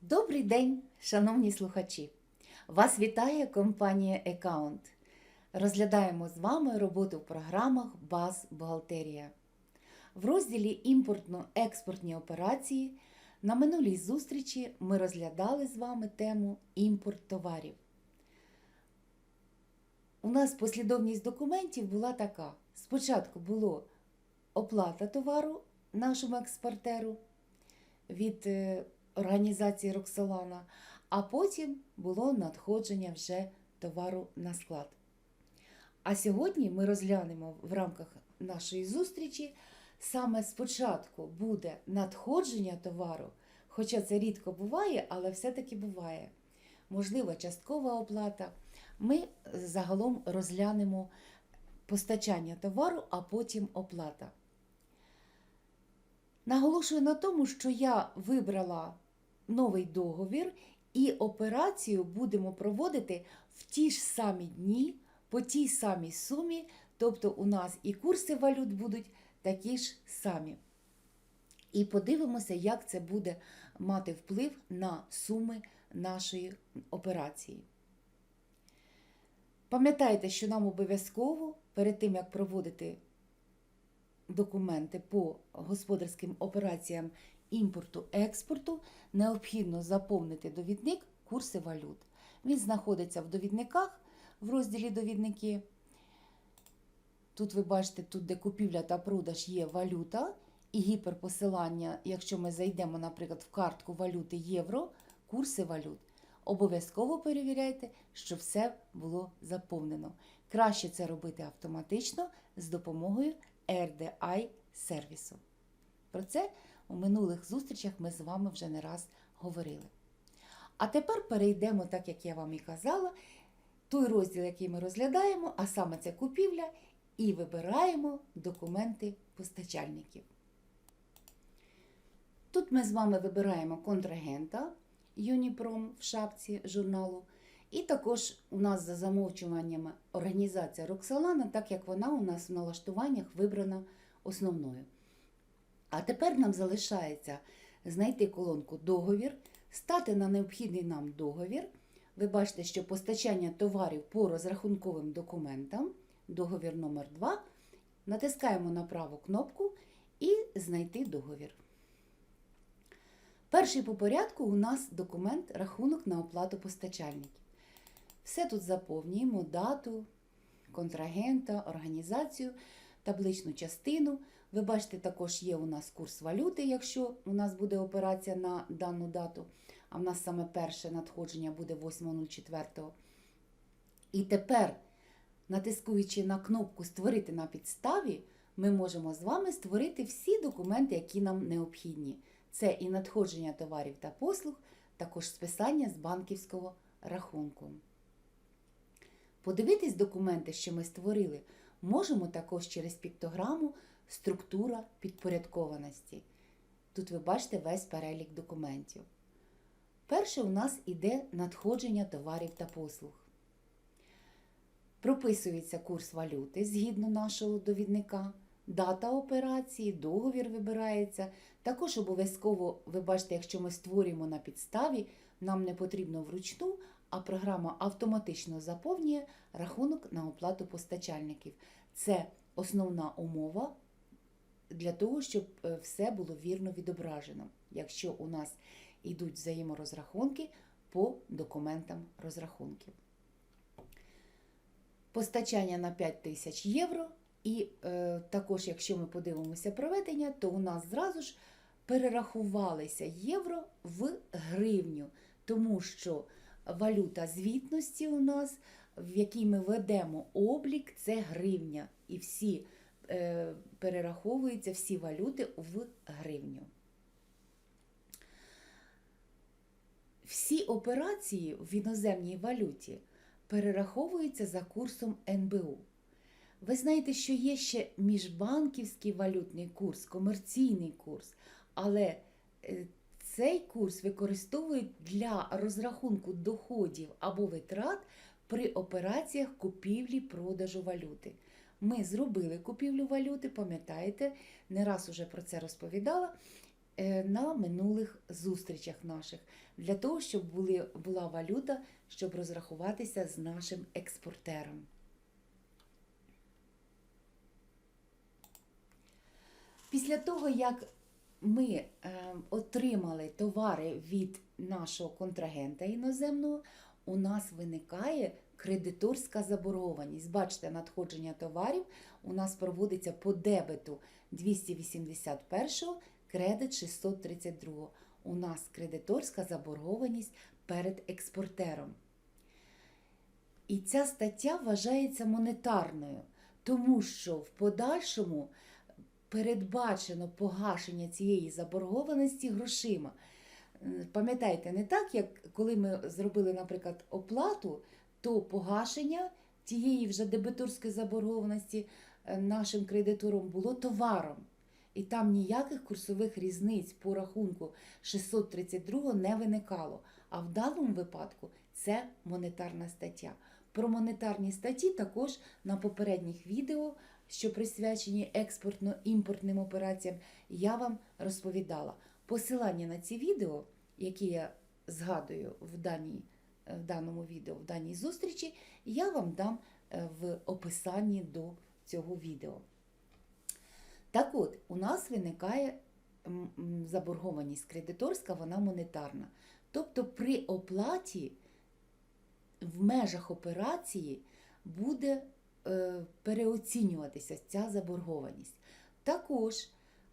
Добрий день, шановні слухачі! Вас вітає компанія Account. Розглядаємо з вами роботу в програмах Баз Бухгалтерія. В розділі Імпортно-експортні операції на минулій зустрічі ми розглядали з вами тему імпорт товарів. У нас послідовність документів була така: спочатку було оплата товару нашому експортеру від е, організації Роксолана, а потім було надходження вже товару на склад. А сьогодні ми розглянемо в рамках нашої зустрічі саме спочатку буде надходження товару, хоча це рідко буває, але все-таки буває. Можливо, часткова оплата. Ми загалом розглянемо постачання товару, а потім оплата. Наголошую на тому, що я вибрала новий договір і операцію будемо проводити в ті ж самі дні, по тій самій сумі, тобто у нас і курси валют будуть такі ж самі. І подивимося, як це буде мати вплив на суми нашої операції. Пам'ятайте, що нам обов'язково перед тим, як проводити документи по господарським операціям імпорту-експорту, необхідно заповнити довідник курси валют. Він знаходиться в довідниках в розділі довідники. Тут ви бачите, тут, де купівля та продаж є валюта і гіперпосилання, якщо ми зайдемо, наприклад, в картку валюти євро, курси валют. Обов'язково перевіряйте, що все було заповнено. Краще це робити автоматично з допомогою RDI сервісу. Про це у минулих зустрічах ми з вами вже не раз говорили. А тепер перейдемо, так як я вам і казала, той розділ, який ми розглядаємо, а саме це купівля, і вибираємо документи постачальників. Тут ми з вами вибираємо контрагента Юніпром в шапці журналу. І також у нас за замовчуваннями організація Роксолана, так як вона у нас в налаштуваннях вибрана основною. А тепер нам залишається знайти колонку договір, стати на необхідний нам договір. Ви бачите, що постачання товарів по розрахунковим документам, договір номер 2 натискаємо на праву кнопку і знайти договір. Перший по порядку у нас документ рахунок на оплату постачальників. Все тут заповнюємо дату, контрагента, організацію, табличну частину. Ви бачите, також є у нас курс валюти, якщо у нас буде операція на дану дату. А в нас саме перше надходження буде 8.04. І тепер, натискуючи на кнопку Створити на підставі, ми можемо з вами створити всі документи, які нам необхідні. Це і надходження товарів та послуг, також списання з банківського рахунку. Подивитись документи, що ми створили, можемо також через піктограму Структура підпорядкованості. Тут ви бачите весь перелік документів. Перше у нас іде надходження товарів та послуг. Прописується курс валюти згідно нашого довідника, дата операції, договір вибирається. Також обов'язково, ви бачите, якщо ми створюємо на підставі, нам не потрібно вручну, а програма автоматично заповнює рахунок на оплату постачальників. Це основна умова для того, щоб е, все було вірно відображено, якщо у нас йдуть взаєморозрахунки по документам розрахунків. Постачання на 5 тисяч євро. І е, також, якщо ми подивимося проведення, то у нас зразу ж перерахувалися євро в гривню, тому що валюта звітності у нас, в якій ми ведемо облік, це гривня. І всі перераховуються всі валюти в гривню. Всі операції в іноземній валюті перераховуються за курсом НБУ. Ви знаєте, що є ще міжбанківський валютний курс, комерційний курс, але е, цей курс використовують для розрахунку доходів або витрат при операціях купівлі-продажу валюти. Ми зробили купівлю валюти, пам'ятаєте, не раз уже про це розповідала. е, на минулих зустрічах наших, для того, щоб були, була валюта, щоб розрахуватися з нашим експортером. Після того, як ми е, отримали товари від нашого контрагента іноземного, у нас виникає кредиторська заборгованість. Бачите, надходження товарів у нас проводиться по дебету 281, кредит 632. У нас кредиторська заборгованість перед експортером. І ця стаття вважається монетарною, тому що в подальшому передбачено погашення цієї заборгованості грошима. Е, Пам'ятаєте, не так, як коли ми зробили, наприклад, оплату, то погашення тієї вже дебиторської заборгованості е, нашим кредитором було товаром. І там ніяких курсових різниць по рахунку 632 не виникало. А в даному випадку це монетарна стаття. Про монетарні статті також на попередніх відео, що присвячені експортно-імпортним операціям, я вам розповідала. Посилання на ці відео, які я згадую в, даній, в даному відео, в даній зустрічі, я вам дам е, в описанні до цього відео. Так от, у нас виникає заборгованість кредиторська, вона монетарна. Тобто при оплаті в межах операції буде е, переоцінюватися ця заборгованість. Також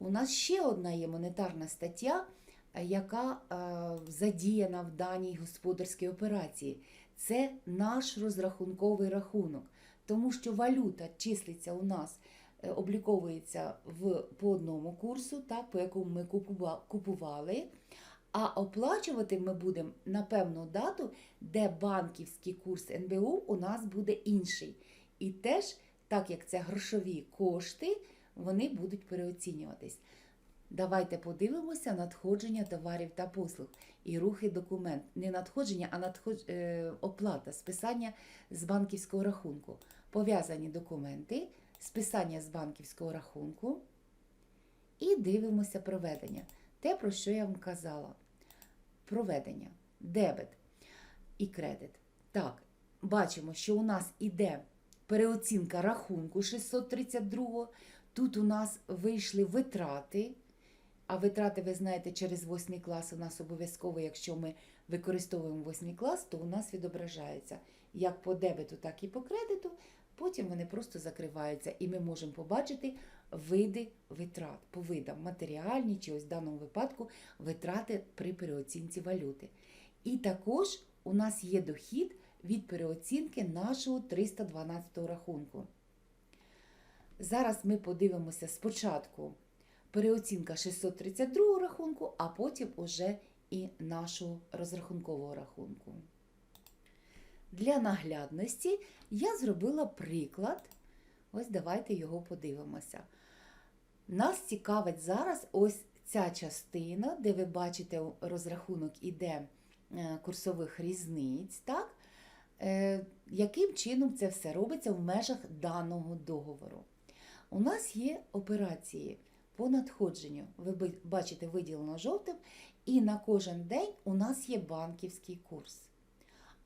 у нас ще одна є монетарна стаття, е, яка е, задіяна в даній господарській операції. Це наш розрахунковий рахунок, тому що валюта числиться у нас, е, обліковується в, по одному курсу, так, по якому ми купували. А оплачувати ми будемо на певну дату, де банківський курс НБУ у нас буде інший. І теж, так як це грошові кошти, вони будуть переоцінюватись. Давайте подивимося надходження товарів та послуг і рухи документ. Не надходження, а надход... е, оплата, списання з банківського рахунку. Пов'язані документи, списання з банківського рахунку. І дивимося проведення. Те, про що я вам казала. Проведення, дебет і кредит. Так, бачимо, що у нас іде переоцінка рахунку 632. Тут у нас вийшли витрати. А витрати, ви знаєте, через 8 клас у нас обов'язково, якщо ми використовуємо 8 клас, то у нас відображається як по дебету, так і по кредиту. Потім вони просто закриваються, і ми можемо побачити види витрат по видам матеріальні, чи ось в даному випадку витрати при переоцінці валюти. І також у нас є дохід від переоцінки нашого 312 рахунку. Зараз ми подивимося спочатку переоцінка 632 рахунку, а потім уже і нашого розрахункового рахунку. Для наглядності я зробила приклад. Ось давайте його подивимося. Нас цікавить зараз ось ця частина, де ви бачите, розрахунок іде е, курсових різниць, так? Е, яким чином це все робиться в межах даного договору. У нас є операції по надходженню. Ви бачите, виділено жовтим, і на кожен день у нас є банківський курс.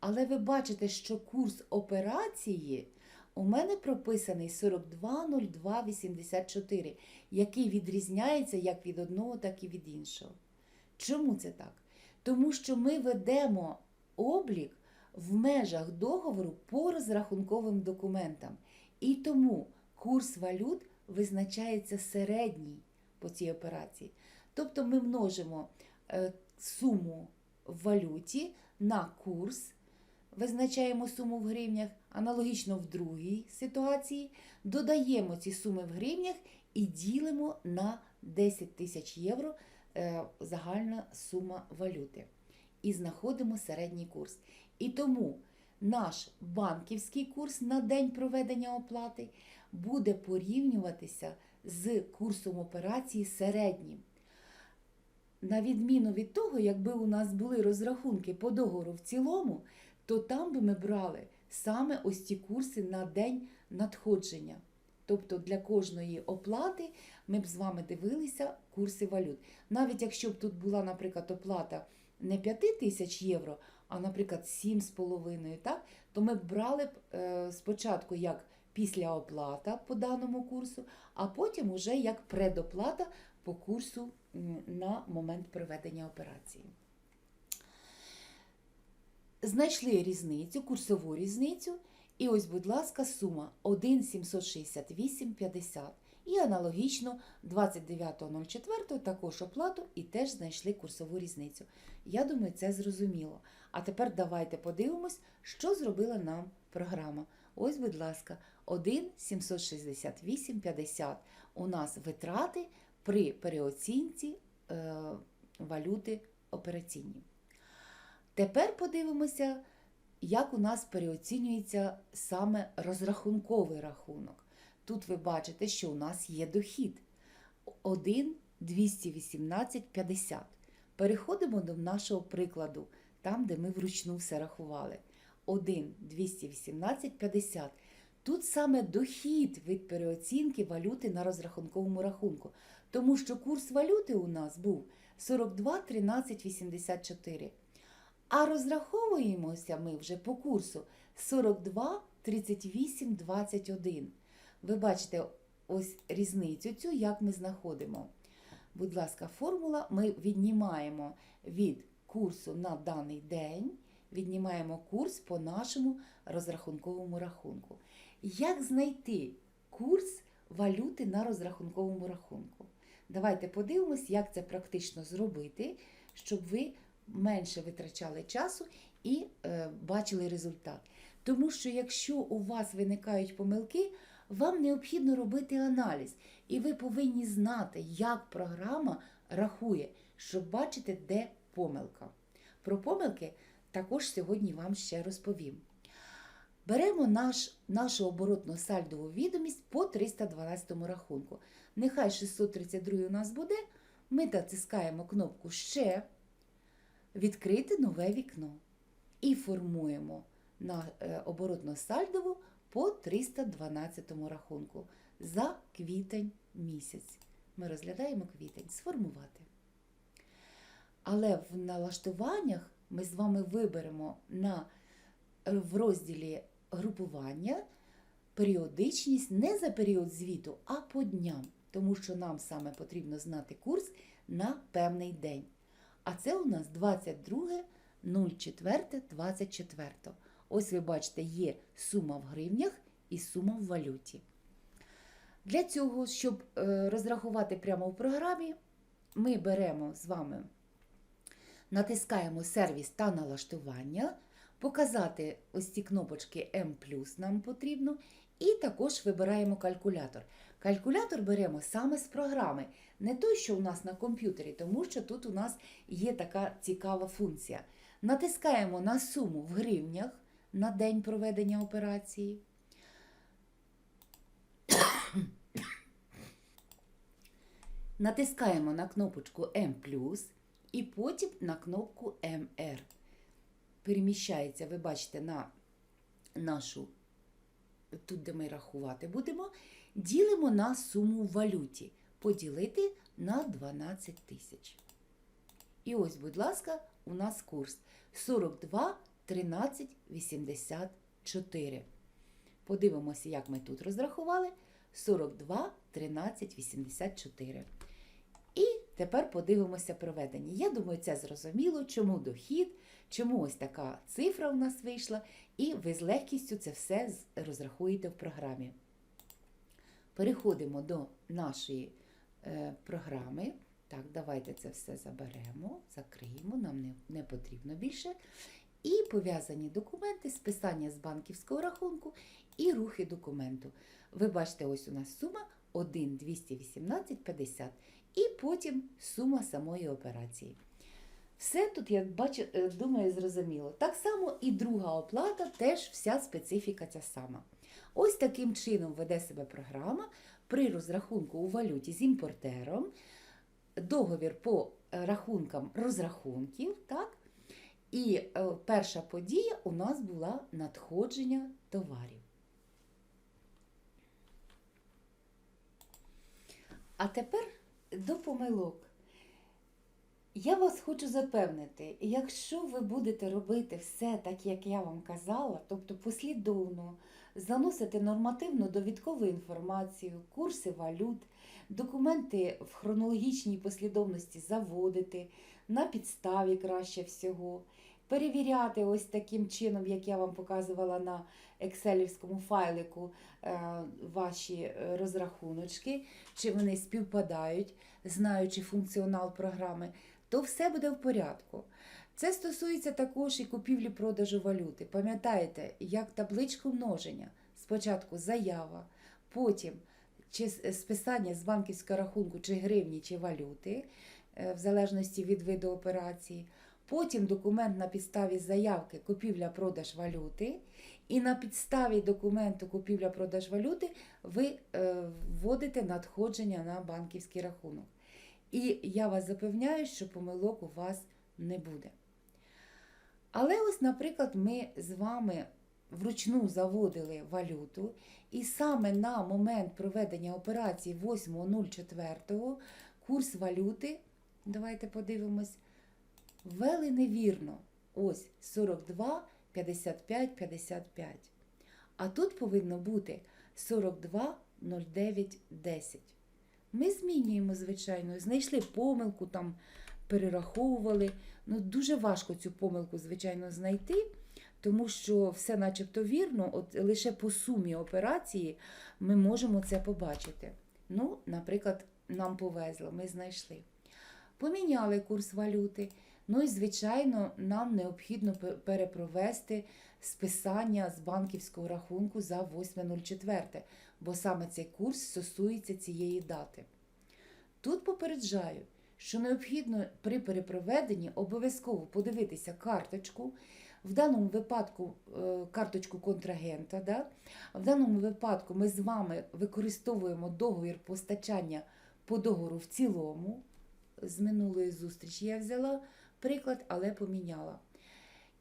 Але ви бачите, що курс операції у мене прописаний 42,0284, який відрізняється як від одного, так і від іншого. Чому це так? Тому що ми ведемо облік в межах договору по розрахунковим документам. І тому курс валют визначається середній по цій операції. Тобто ми множимо е, суму в валюті на курс, визначаємо суму в гривнях, аналогічно в другій ситуації, додаємо ці суми в гривнях і ділимо на 10 тисяч євро е, загальна сума валюти. І знаходимо середній курс. І тому наш банківський курс на день проведення оплати буде порівнюватися з курсом операції середнім. На відміну від того, якби у нас були розрахунки по договору в цілому, то там би ми брали саме ось ці курси на день надходження. Тобто для кожної оплати ми б з вами дивилися курси валют. Навіть якщо б тут була, наприклад, оплата не 5 тисяч євро, а, наприклад, 7,5, так, то ми б брали б е, спочатку як після оплата по даному курсу, а потім уже як предоплата по курсу на момент проведення операції. Знайшли різницю, курсову різницю. І ось, будь ласка, сума 1,768,50. І аналогічно 29.04 також оплату і теж знайшли курсову різницю. Я думаю, це зрозуміло. А тепер давайте подивимось, що зробила нам програма. Ось, будь ласка, 1,768,50 у нас витрати при переоцінці е, валюти операційні. Тепер подивимося, як у нас переоцінюється саме розрахунковий рахунок. Тут ви бачите, що у нас є дохід 1,218,50. Переходимо до нашого прикладу, там, де ми вручну все рахували. 1,218,50. Тут саме дохід від переоцінки валюти на розрахунковому рахунку, тому що курс валюти у нас був 42,1384. А розраховуємося ми вже по курсу 42, 38, 21. Ви бачите ось різницю цю, як ми знаходимо. Будь ласка, формула ми віднімаємо від курсу на даний день, віднімаємо курс по нашому розрахунковому рахунку. Як знайти курс валюти на розрахунковому рахунку? Давайте подивимось, як це практично зробити, щоб ви менше витрачали часу і е, бачили результат. Тому що якщо у вас виникають помилки, вам необхідно робити аналіз, і ви повинні знати, як програма рахує, щоб бачити, де помилка. Про помилки також сьогодні вам ще розповім. Беремо наш, нашу оборотну сальдову відомість по 312 рахунку. Нехай 632 у нас буде. Ми натискаємо кнопку Ще відкрити нове вікно і формуємо на е, оборотно сальдову по 312 рахунку за квітень місяць. Ми розглядаємо квітень, сформувати. Але в налаштуваннях ми з вами виберемо на, в розділі групування періодичність не за період звіту, а по дням, тому що нам саме потрібно знати курс на певний день. А це у нас 22.04.24. Ось ви бачите, є сума в гривнях і сума в валюті. Для цього, щоб е, розрахувати прямо в програмі, ми беремо з вами, натискаємо сервіс та налаштування, показати ось ці кнопочки М нам потрібно, і також вибираємо калькулятор. Калькулятор беремо саме з програми, не той, що у нас на комп'ютері, тому що тут у нас є така цікава функція. Натискаємо на суму в гривнях на день проведення операції. Натискаємо на кнопочку М і потім на кнопку МР. Переміщається, ви бачите, на нашу, тут, де ми рахувати будемо, ділимо на суму в валюті. Поділити на 12 тисяч. І ось, будь ласка, у нас курс 42 13 84. Подивимося, як ми тут розрахували. 42 13 84. Тепер подивимося проведення. Я думаю, це зрозуміло, чому дохід, чому ось така цифра у нас вийшла, і ви з легкістю це все розрахуєте в програмі. Переходимо до нашої е, програми. Так, давайте це все заберемо, закриємо, нам не, не потрібно більше. І пов'язані документи, списання з банківського рахунку і рухи документу. Ви бачите, ось у нас сума 1,218,50 і потім сума самої операції. Все тут, я бачу, е, думаю, зрозуміло. Так само і друга оплата, теж вся специфіка ця сама. Ось таким чином веде себе програма при розрахунку у валюті з імпортером, договір по е, рахункам розрахунків. так? І е, перша подія у нас була надходження товарів. А тепер до помилок. Я вас хочу запевнити, якщо ви будете робити все так, як я вам казала, тобто послідовно заносити нормативну довідкову інформацію, курси валют, документи в хронологічній послідовності заводити, на підставі краще всього, перевіряти ось таким чином, як я вам показувала на екселівському файлику е, ваші е, розрахуночки, чи вони співпадають, знаючи функціонал програми, то все буде в порядку. Це стосується також і купівлі-продажу валюти. Пам'ятаєте, як табличку множення. Спочатку заява, потім чи списання з банківського рахунку, чи гривні, чи валюти, е, в залежності від виду операції. Потім документ на підставі заявки купівля-продаж валюти. І на підставі документу купівля-продаж валюти ви е, вводите надходження на банківський рахунок. І я вас запевняю, що помилок у вас не буде. Але ось, наприклад, ми з вами вручну заводили валюту, і саме на момент проведення операції 8.04 курс валюти, давайте подивимось, ввели невірно. Ось 42, 55, 55. А тут повинно бути 42, 09, 10. Ми змінюємо, звичайно, знайшли помилку, там перераховували. Ну, дуже важко цю помилку, звичайно, знайти, тому що все начебто вірно, от лише по сумі операції ми можемо це побачити. Ну, наприклад, нам повезло, ми знайшли. Поміняли курс валюти. Ну і, звичайно, нам необхідно перепровести списання з банківського рахунку за 8.04, бо саме цей курс стосується цієї дати. Тут попереджаю, що необхідно при перепроведенні обов'язково подивитися карточку, в даному випадку е, карточку контрагента. Да? В даному випадку ми з вами використовуємо договір постачання по договору в цілому. З минулої зустрічі я взяла приклад, але поміняла.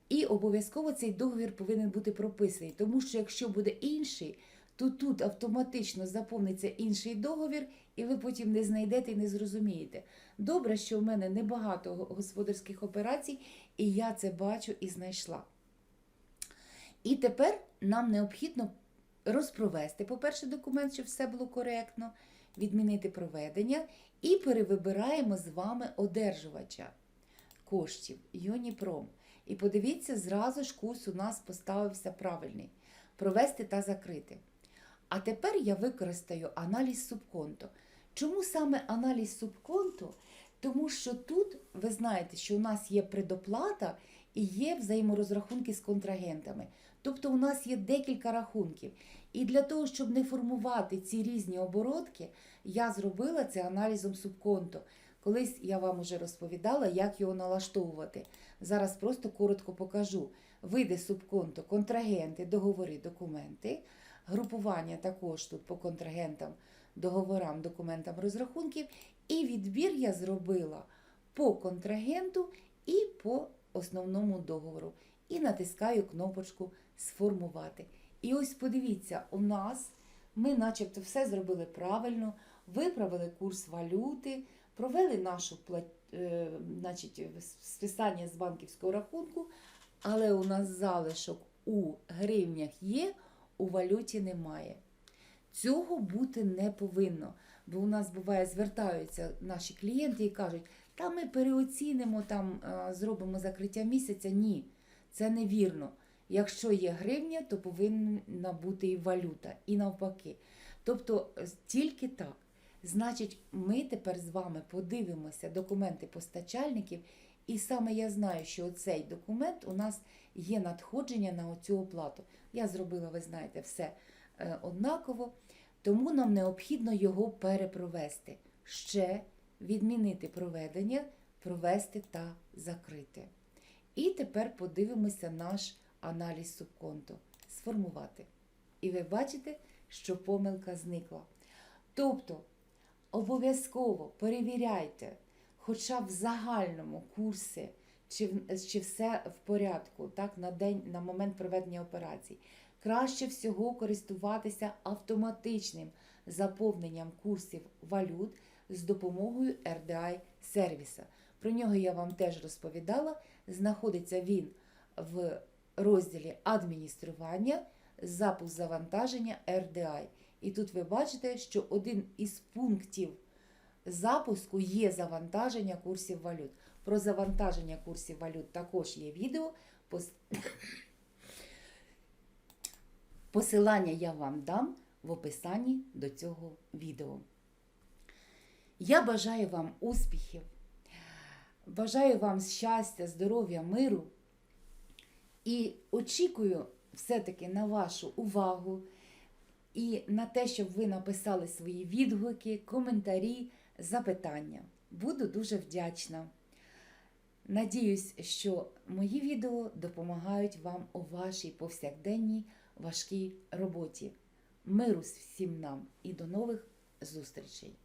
І обов'язково цей договір повинен бути прописаний, тому що якщо буде інший, то тут автоматично заповниться інший договір, і ви потім не знайдете і не зрозумієте. Добре, що в мене небагато господарських операцій, і я це бачу і знайшла. І тепер нам необхідно розпровести, по-перше, документ, щоб все було коректно, відмінити проведення і перевибираємо з вами одержувача коштів Юніпром. І подивіться, зразу ж курс у нас поставився правильний. Провести та закрити. А тепер я використаю аналіз субконто. Чому саме аналіз субконто? Тому що тут ви знаєте, що у нас є предоплата і є взаєморозрахунки з контрагентами. Тобто у нас є декілька рахунків. І для того, щоб не формувати ці різні оборотки, я зробила це аналізом субконто. Колись я вам уже розповідала, як його налаштовувати. Зараз просто коротко покажу. Види субконто, контрагенти, договори, документи. Групування також тут по контрагентам, договорам, документам розрахунків. І відбір я зробила по контрагенту і по основному договору. І натискаю кнопочку Сформувати. І ось подивіться, у нас ми начебто все зробили правильно, виправили курс валюти, провели нашу е, значить, списання з банківського рахунку, але у нас залишок у гривнях є, у валюті немає. Цього бути не повинно. Бо у нас буває, звертаються наші клієнти і кажуть, та ми переоцінимо, там е, зробимо закриття місяця. Ні, це невірно. Якщо є гривня, то повинна бути і валюта, і навпаки. Тобто е, тільки так. Значить, ми тепер з вами подивимося документи постачальників, і саме я знаю, що цей документ у нас є надходження на оцю оплату. Я зробила, ви знаєте, все е, однаково, тому нам необхідно його перепровести. Ще відмінити проведення, провести та закрити. І тепер подивимося наш аналіз субконту. Сформувати. І ви бачите, що помилка зникла. Тобто, обов'язково перевіряйте, хоча в загальному курсі, чи, чи все в порядку, так, на день, на момент проведення операцій. Краще всього користуватися автоматичним заповненням курсів валют з допомогою RDI сервіса. Про нього я вам теж розповідала. Знаходиться він в розділі адміністрування, запуск завантаження RDI. І тут ви бачите, що один із пунктів запуску є завантаження курсів валют. Про завантаження курсів валют також є відео. Пос- Посилання я вам дам в описанні до цього відео. Я бажаю вам успіхів, бажаю вам щастя, здоров'я, миру і очікую все-таки на вашу увагу і на те, щоб ви написали свої відгуки, коментарі, запитання. Буду дуже вдячна. Надіюсь, що мої відео допомагають вам у вашій повсякденній важкій роботі. Миру всім нам і до нових зустрічей!